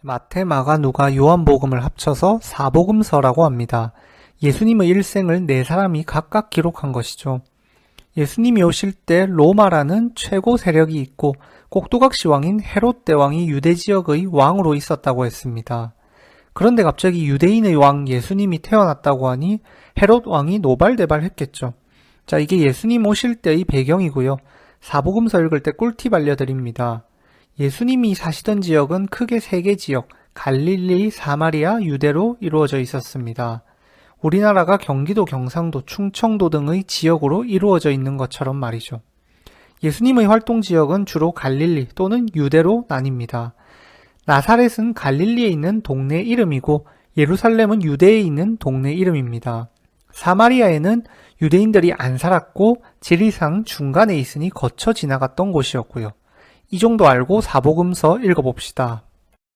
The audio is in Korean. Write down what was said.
마태, 마가, 누가, 요한복음을 합쳐서 사복음서라고 합니다. 예수님의 일생을 네 사람이 각각 기록한 것이죠. 예수님이 오실 때 로마라는 최고 세력이 있고 꼭두각시 왕인 헤롯 대왕이 유대 지역의 왕으로 있었다고 했습니다. 그런데 갑자기 유대인의 왕 예수님이 태어났다고 하니 헤롯 왕이 노발대발했겠죠. 자, 이게 예수님 오실 때의 배경이고요. 사복음서 읽을 때 꿀팁 알려드립니다. 예수님이 사시던 지역은 크게 세 개 지역, 갈릴리, 사마리아, 유대로 이루어져 있었습니다. 우리나라가 경기도, 경상도, 충청도 등의 지역으로 이루어져 있는 것처럼 말이죠. 예수님의 활동 지역은 주로 갈릴리 또는 유대로 나뉩니다. 나사렛은 갈릴리에 있는 동네 이름이고 예루살렘은 유대에 있는 동네 이름입니다. 사마리아에는 유대인들이 안 살았고 지리상 중간에 있으니 거쳐 지나갔던 곳이었고요. 이 정도 알고 사복음서 읽어봅시다.